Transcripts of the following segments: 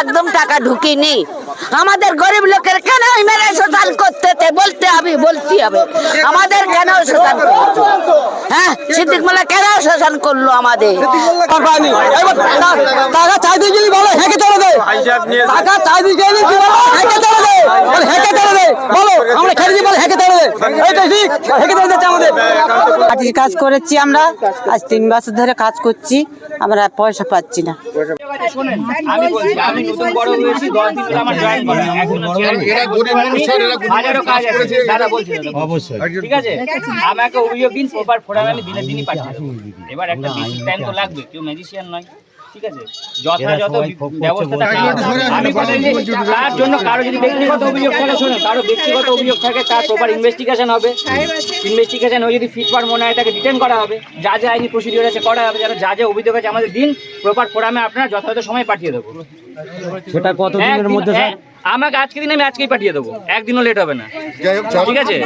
একদম টাকা ঢুকিনি। আমাদের গরিব লোকের কেন মেরে শোষণ করতে বলতে হবে বলতে হবে। আমাদের কেন শোষণ করল? হ্যাঁ সিদ্দিক মোল্লা কেন শোষণ করল আমাদের? টাকা চাইতে গেলে বলো হেঁকে চলে দে। টাকা চাইতে গেলে কি বলো হেঁকে চলে বলে হেঁকে চলে দে বলো আমরা খেলেছি বলে হেঁকে ঠিক হেঁকে চলে যাচ্ছে আমাদের। কাজ করেছি আমরা আজ তিন বছর ধরে কাজ করছি আমরা পয়সা পাচ্ছি না। শোনেন আমি বলছি আমি নতুন বড় হয়েছি দশ দিন ধরে আমার জয়েন করা। একজন এরা গরিব মানুষ স্যার, এরা গরিব হাজারো কাজ আছে করেছে। দাদা বলছি। অবশ্যই। ঠিক আছে? আমাকে অভিযোগ দিন প্রপার আমি দিনই এবার একটা বেশি টাইম তো লাগবে কেউ ম্যাজিশিয়ান নয়। ঠিক আছে? যথাযথ তার জন্য কারও যদি ব্যক্তিগত অভিযোগ থাকে শোনো কারও ব্যক্তিগত অভিযোগ থাকে তার প্রপার ইনভেস্টিগেশন হবে। ইনভেস্টিগেশন হয়ে যদি মনে হয় তাকে ডিটেন করা হবে। যা যা আইনি প্রসিডিওর আছে করা হবে। যারা যা যা অভিযোগ আছে আমাদের দিন প্রপার ফোরামে আপনারা যথাযথ সময় পাঠিয়ে দেবো। সেটা কত দিনের মধ্যে স্যার আমাকে আজকে দিন আমি আজকেই পাঠিয়ে দেবো। একদিনও লেট হবে না। ঠিক আছে?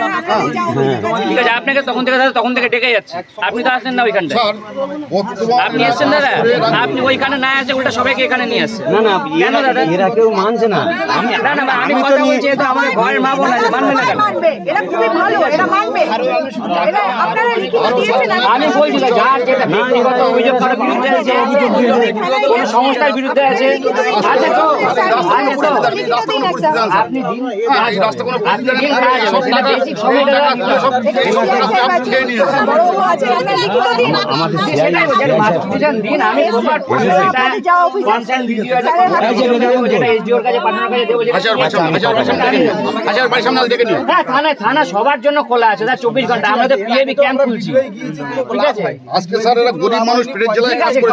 ঠিক আছে আপনাকে তখন থেকে দাদা তখন থেকে ডেকে যাচ্ছে। আপনি তো আসলেন না ওইখানটা আপনি এসছেন দাদা? আপনি ওইখানে না আসে উল্টা সবাইকে এখানে নিয়ে আসছে না না কেন দাদা? এরা কেউ মানছে না। আমি না না আমি কথা বলছি এ তো আমাদের ঘরের মা বোন আছে মানবে না কেন? এরা খুবই ভালো এরা মানবে। আপনারা লিখিত দিয়েছেন আমি বলছি যার যেটা ব্যক্তিগত অভিযোগ কারও বিরুদ্ধে আছে কোন সংস্থার বিরুদ্ধে আছে থানা সবার জন্য খোলা আছে চব্বিশ ঘণ্টা আমরা তো পিএবি ক্যাম্প খুলছি। ঠিক আছে? আজকে স্যার এরা গরিব মানুষ পেটের জেলায় কাজ করে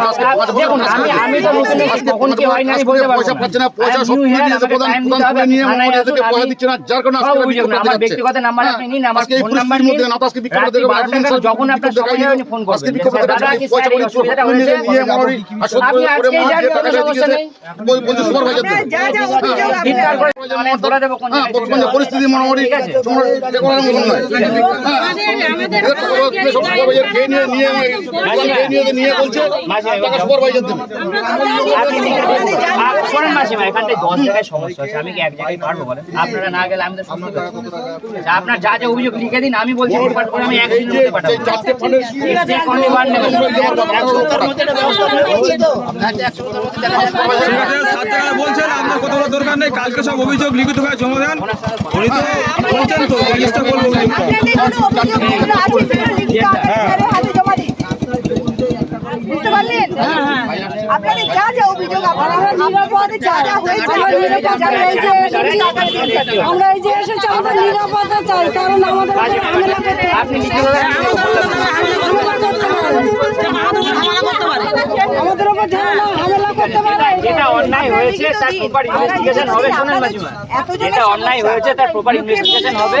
আমি তো নতুন কখন কি হয় না আমি পয়সা পাচ্ছে না পয়সা সব new নিয়েছে প্রধান প্রধান দিতে নিয়ে থানায় থেকে পয়সা দিচ্ছে না যার কারণে আজকে অভিযোগ না, আমার ব্যক্তিগত নাম্বার আপনি নিন, আমার ফোন নাম্বার নিন। না আজকে বিক্ষোভ রাত্রি দেখে বারোটা আজকে নাগাদ যখন আপনার সময় হয় আপনি ফোন করবেন। আজকে বিক্ষোভ স্যার, দাদা কি স্যার এই করি, হয়েছে? নিয়ে মারি, আর সত্যি আপনি করে আজকেই মার যান, দিয়ে কোনো সমস্যা নেই। বল- বলছে সুপারভাইজার দেবে। যা যা অভিযোগ চিৎকার আপনারা ধরে দেবো কোন হ্যাঁ, জায়গায় পরিস্থিতি মোটামুটি। তোমরা মতন নয়। বলছে টাকা দিন। আর শোনেন মাসিমা, এখানটায় দশ জায়গায় সমস্যা হচ্ছে। আমি কি এক জায়গায় পারব বলেন? আপনারা না গেলে আমি তো শুনতে পাচ্ছি না। আচ্ছা, আপনার যা যা অভিযোগ লিখে দিন আমি বলছি করে আমি একদিনের মধ্যে পাঠাবো চারটে ফান্ডের Exact only one নেবেন। এক সপ্তাহের মধ্যে এটা ব্যবস্থা করে দিচ্ছি তো। ঠিক আছে সাত টাকা বলছেন আপনার কথা বলার দরকার নেই কালকে সব অভিযোগ লিখিতভাবে জমা দেন উনি তো বলছেন তো চেষ্টা করব অভিযোগটা আপনাদের কোনো অভিযোগগুলো আছে আপনাদের যা যা অভিযোগ আপনাদের যা যা হয়েছে। আমরা এই যে এসেছি আমাদের নিরাপত্তা চাই। কারণ আমাদের আমাদের উপর ঝামেলা হামলা করতে পারে যেটা অন্যায় হয়েছে তার প্রপার ইনভেস্টিগেশন হবে শোনেন যেটা অন্যায় হয়েছে তার প্রপার ইনভেস্টিগেশন হবে।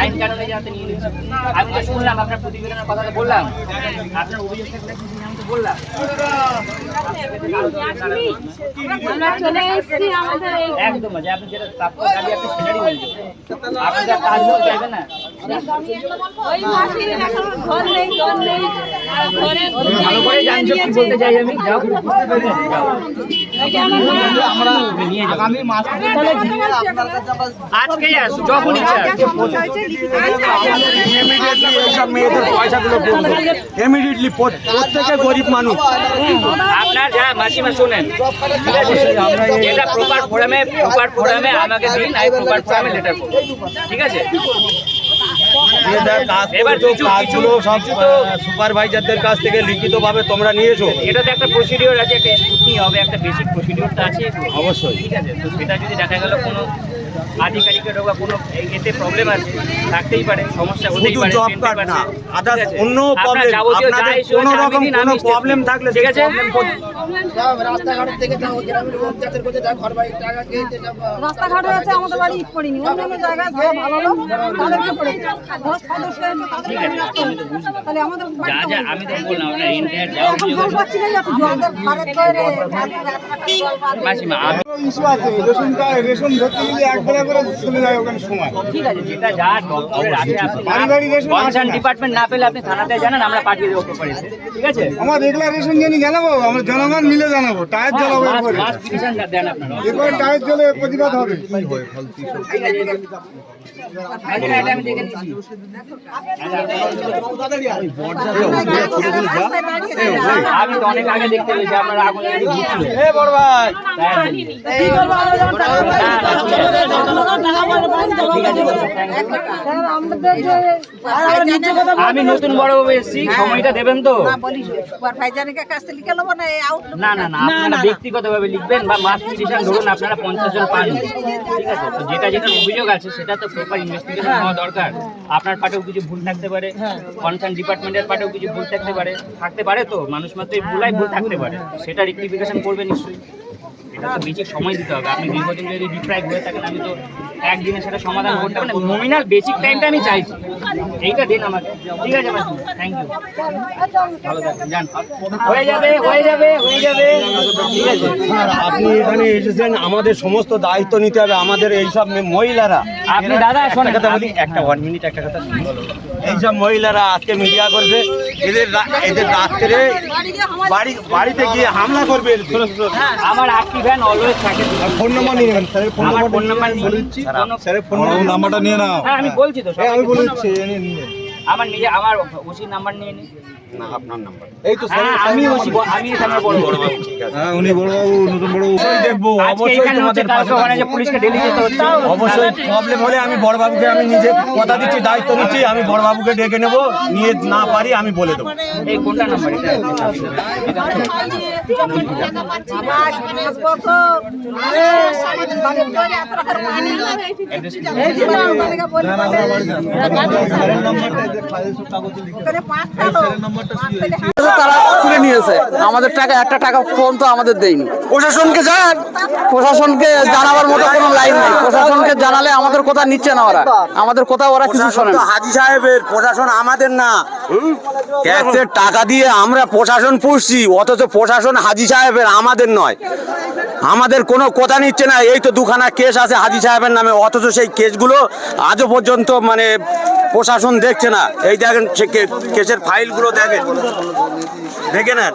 আইন কানুনে যাতে নিয়ে নিচ্ছি। আমি তো শুনলাম আপনার প্রতিবেদনের কথা তো বললাম। আপনার অভিযোগ থাকলে আমি তো বললাম। আমরা চলে এসেছি আমাদের এই একদম যে আপনি যেটা প্রাপ্য দাবি আপনি সেটারই বলছেন আপনি যা কাজ চাইবেন না। ওই মাসির এখন ঘর নেই ঘর নেই। আর ঘরে ভালো করে জানছো কি বলতে চাই আমি? যাও বুঝতে পেরেছি। যাও। আমরা নিয়ে যাব আজকেই আসুন যখন ইচ্ছা ইমিডিয়েটলি এইসব মেয়েদের পয়সাগুলো পড়বে ইমিডিয়েটলি প্রত্যেকে গরিব মানুষ। আপনার যা মাসিমা শোনেন ঠিক আছে যেটা প্রপার ফোরামে প্রপার ফোরামে আমাকে দিন আমি প্রপার ফোরামে লেটার করব। ঠিক আছে? এবার কিছু সুপারভাইজারদের কাছ থেকে লিখিতভাবে তোমরা নিয়েছো। এটা তো একটা প্রসিডিওর আছে একটা স্কুটনি হবে একটা বেসিক প্রসিডিওর তো আছে। অবশ্যই। ঠিক আছে? তো সেটা যদি দেখা গেল কোনো আধিকারিকের বা কোনো এতে প্রবলেম আছে থাকতেই পারে সমস্যা হতেই পারে চিনতে card না, ঠিক others আছে? অন্য আপনার problem, যাবতীয় যা আপনাদের issue আছে, ঠিক সেই আছে আমাদের বাড়ি ইট পড়িনি অন্যান্য জায়গায় ধরো ভালো লোক তাদেরকে পড়েছে দশ সদস্য। তাহলে আমাদের যা যা আমি তো বললাম আপনার এন্টায়ার যা এখন জল পাচ্ছি না যাতে জলদের ঘরে তৈরি মাসিমা ইস্যু আছে রেশনটা রেশন ধরতে গেলে এক করে চলে যায় ওখানে সময়। ঠিক আছে যেটা যা ডক্টরের কনসার্ন না। ডিপার্টমেন্ট না পেলে আপনি থানাতে জানান আমরা পাঠিয়ে দেবো ঠিক আছে? আমার রেগুলার রেশন জানি জানাব? আমরা জনগণ মিলে জানাব টায়ার জ্বালাবো মাস এরপরে। এরপরে টায়ার জ্বলে প্রতিবাদ হবে। আমি নিচ্ছি। আমি তো অনেক আগে দেখতে পেয়েছি আপনারা আগুন এ বড় ভাই। আমি নতুন বড় এসেছি সময়টা দেবেন তো? না না না আপনারা ব্যক্তিগতভাবে লিখবেন বা মাস পিটিশন ধরুন আপনারা পঞ্চাশ জন পান। ঠিক আছে? তো যেটা যেটা অভিযোগ আছে সেটা তো পেপার ইনভেস্টিগেশন হওয়া দরকার। আপনার পাটেও কিছু ভুল থাকতে পারে কনসার্ন ডিপার্টমেন্টের পাটেও কিছু ভুল থাকতে পারে। থাকতে পারে তো? মানুষ মাত্রই ভুলাই ভুল থাকতে পারে। সেটা রেক্টিফিকেশন করবে নিশ্চয়ই। তো বেশি সময় দিতে হবে। আপনি দীর্ঘদিন যদি ডিপ্রাইভ হয়ে থাকেন আমি তো একদিনে সেটা সমাধান করতে পারি নমিনাল বেসিক টাইমটা আমি চাইছি। এইটা দিন আমাকে। ঠিক আছে থ্যাংক ইউ ভালো যান। হয়ে যাবে হয়ে যাবে হয়ে যাবে। ঠিক আছে। স্যার আপনি এখানে এসেছেন। আমাদের সমস্ত দায়িত্ব নিতে হবে আমাদের এইসব মহিলারা। আপনি দাদা একটা শোনেন। কথা বলি। একটা ওয়ান মিনিট একটা কথা এইসব মহিলারা আজকে মিডিয়া করবে এদের এদের রাত্রে বাড়ি বাড়িতে গিয়ে হামলা করবে আমার আটটি ভ্যান অলওয়েজ থাকে। ফোন নাম্বার নিয়ে নেবেন। স্যারের ফোন নাম্বার ফোন নাম্বার স্যারের ফোন নাম্বারটা নিয়ে নাও। হ্যাঁ আমি বলছি তো হ্যাঁ আমি বলছি। বলে দিচ্ছি আমার নিজে আমার ওসির নাম্বার নিয়ে নি। না আপনার নাম্বার। এই তো আমি ওসি আমি থানার বড় বড় হ্যাঁ উনি বড়বাবু নতুন বড়বাবু অবশ্যই দেখব অবশ্যই তোমাদের পাশে ওখানে যে পুলিশকে ডেলি যেতে হচ্ছে। অবশ্যই প্রবলেম হলে আমি বড়বাবুকে আমি নিজে কথা দিচ্ছি দায়িত্ব নিচ্ছি আমি বড়বাবুকে ডেকে নেব নিয়ে না পারি আমি বলে দেবো। এই কোনটা নাম্বার? এটা তারা তুলে নিয়েছে। আমাদের টাকা একটা টাকা পর্যন্ত আমাদের দেয়নি। প্রশাসনকে জানান প্রশাসনকে জানাবার মতো কোনো লাইন নেই। প্রশাসনকে জানালে আমাদের কথা নিচ্ছে না ওরা। আমাদের কথা ওরা কিছু শোনে হাজি সাহেবের প্রশাসন আমাদের না। ট্যাক্সের টাকা দিয়ে আমরা প্রশাসন পুষছি অথচ প্রশাসন হাজি সাহেবের আমাদের নয়। আমাদের কোনো কথা নিচ্ছে না। এই তো দুখানা কেস আছে হাজি সাহেবের নামে অথচ সেই কেসগুলো আজও পর্যন্ত মানে প্রশাসন দেখছে না। এই দেখেন কেসের ফাইলগুলো দেখেন। দেখে নেন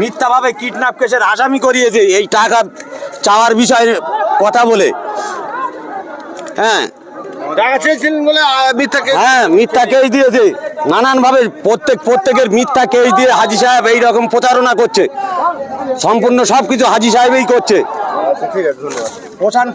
মিথ্যাভাবে কিডন্যাপ কেসের আসামি করিয়েছে। এই টাকা চাওয়ার বিষয়ে কথা বলে। হ্যাঁ। হ্যাঁ মিথ্যা কেস দিয়েছে। নানান ভাবে প্রত্যেক প্রত্যেকের মিথ্যা কেস দিয়ে হাজি সাহেব এই রকম প্রতারণা করছে। সম্পূর্ণ সবকিছু হাজি সাহেবই করছে। ঠিক আছে ধন্যবাদ। প্রশান